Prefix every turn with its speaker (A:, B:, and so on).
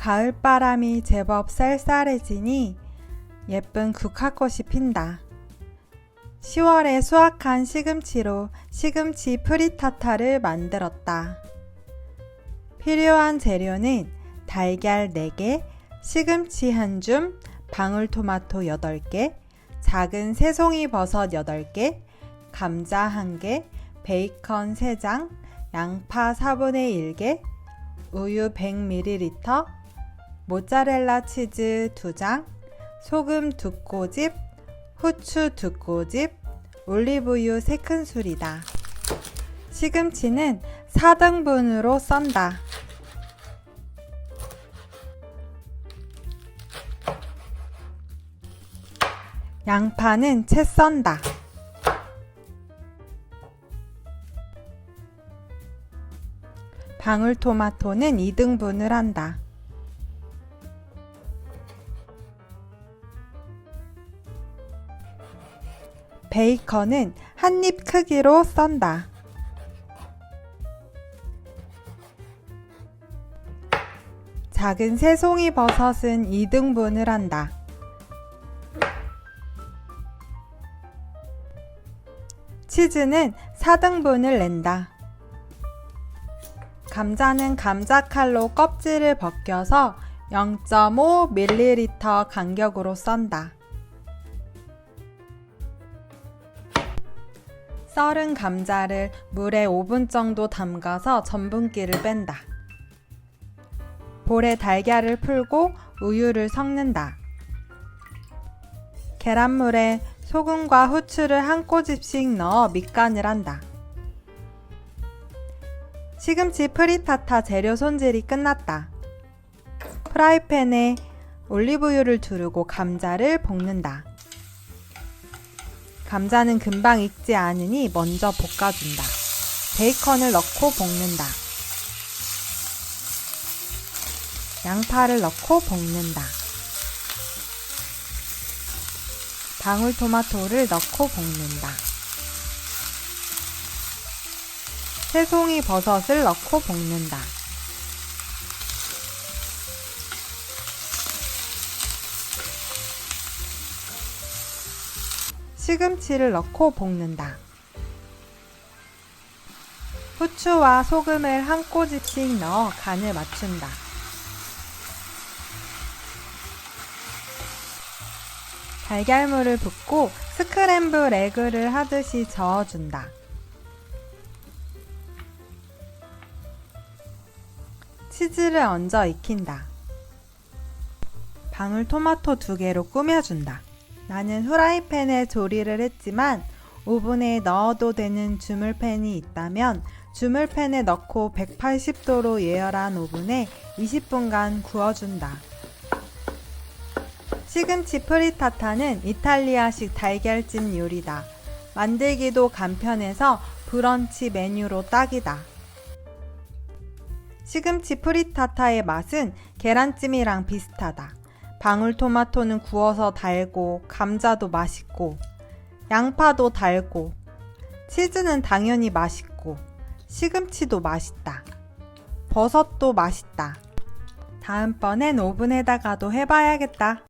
A: 가을바람이 제법 쌀쌀해지니 예쁜 국화꽃이 핀다. 10월에 수확한 시금치로 시금치 프리타타를 만들었다. 필요한 재료는 달걀 4개, 시금치 1줌, 방울토마토 8개, 작은 새송이 버섯 8개, 감자 1개, 베이컨 3장, 양파 4분의 1개, 우유 100ml, 모짜렐라 치즈 2장, 소금 2꼬집, 후추 2꼬집, 올리브유 3큰술이다. 시금치는 4등분으로 썬다. 양파는 채 썬다. 방울토마토는 2등분을 한다. 베이컨은 한 입 크기로 썬다. 작은 새송이 버섯은 2등분을 한다. 치즈는 4등분을 낸다. 감자는 감자 칼로 껍질을 벗겨서 0.5ml 간격으로 썬다. 썰은 감자를 물에 5분 정도 담가서 전분기를 뺀다. 볼에 달걀을 풀고 우유를 섞는다. 계란물에 소금과 후추를 한 꼬집씩 넣어 밑간을 한다. 시금치 프리타타 재료 손질이 끝났다. 프라이팬에 올리브유를 두르고 감자를 볶는다. 감자는 금방 익지 않으니 먼저 볶아준다. 베이컨을 넣고 볶는다. 양파를 넣고 볶는다. 방울토마토를 넣고 볶는다. 새송이 버섯을 넣고 볶는다. 시금치를 넣고 볶는다. 후추와 소금을 한 꼬집씩 넣어 간을 맞춘다. 달걀물을 붓고 스크램블 에그를 하듯이 저어준다. 치즈를 얹어 익힌다. 방울토마토 두 개로 꾸며준다. 나는 후라이팬에 조리를 했지만 오븐에 넣어도 되는 주물팬이 있다면 주물팬에 넣고 180도로 예열한 오븐에 20분간 구워준다. 시금치 프리타타는 이탈리아식 달걀찜 요리다. 만들기도 간편해서 브런치 메뉴로 딱이다. 시금치 프리타타의 맛은 계란찜이랑 비슷하다. 방울토마토는 구워서 달고, 감자도 맛있고, 양파도 달고, 치즈는 당연히 맛있고, 시금치도 맛있다. 버섯도 맛있다. 다음번엔 오븐에다가도 해봐야겠다.